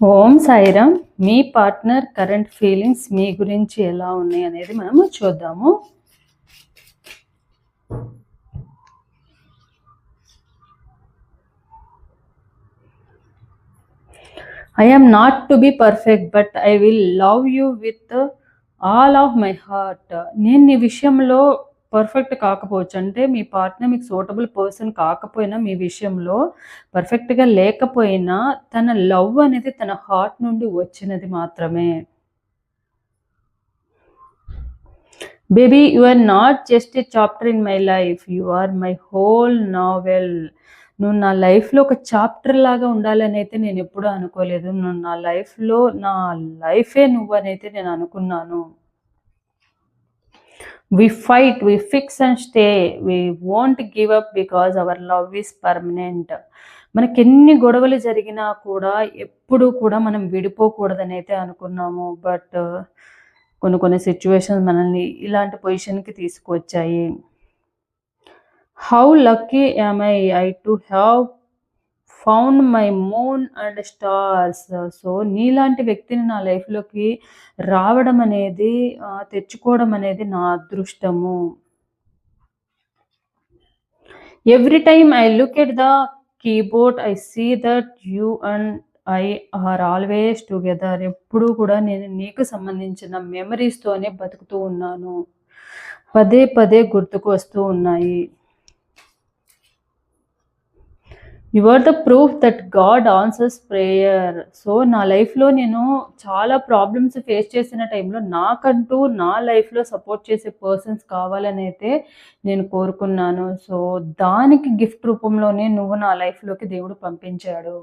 ఓం సాయిరామ్ మీ partner current feelings మీ గురించి ఎలా ఉన్నాయి అనేది మనము చూద్దాము. I am not to be perfect but I will love you with all of my heart నేను నీ విషయంలో పర్ఫెక్ట్ కాకపోవచ్చు. అంటే మీ పార్ట్నర్ మీకు సూటబుల్ పర్సన్ కాకపోయినా మీ విషయంలో పర్ఫెక్ట్గా లేకపోయినా తన లవ్ అనేది తన హార్ట్ నుండి వచ్చినది మాత్రమే. Baby you are not just a chapter in my life you are my whole novel నువ్వు నా లైఫ్లో ఒక చాప్టర్ లాగా ఉండాలని అయితే నేను ఎప్పుడూ అనుకోలేదు. నువ్వు నా లైఫ్లో నా లైఫే నువ్వు అని అయితే నేను అనుకున్నాను. We fight we fix and stay we won't give up because our love is permanent మనకి ఎన్ని గొడవలు జరిగినా కూడా ఎప్పుడూ కూడా మనం విడిపోకూడదని అయితే అనుకున్నాము. బట్ uh, కొన్ని కొన్ని సిచ్యువేషన్స్ మనల్ని ఇలాంటి పొజిషన్కి తీసుకువచ్చాయి. How lucky am I I to have found my moon and stars so నీలాంటి వ్యక్తిని నా లైఫ్లోకి రావడం అనేది తెచ్చుకోవడం అనేది నా అదృష్టము. Every time I look at the keyboard I see that you and I are always together ఎప్పుడూ కూడా నేను నీకు సంబంధించిన మెమరీస్తోనే బతుకుతూ ఉన్నాను. పదే పదే గుర్తుకు వస్తూ ఉన్నాయి. You are the proof that God answers prayer so నా లైఫ్లో నేను చాలా ప్రాబ్లమ్స్ ఫేస్ చేసిన టైంలో నాకంటూ నా లైఫ్లో సపోర్ట్ చేసే పర్సన్స్ కావాలని అయితే నేను కోరుకున్నాను. సో దానికి గిఫ్ట్ రూపంలోనే నువ్వు నా లైఫ్లోకి దేవుడు పంపించాడు.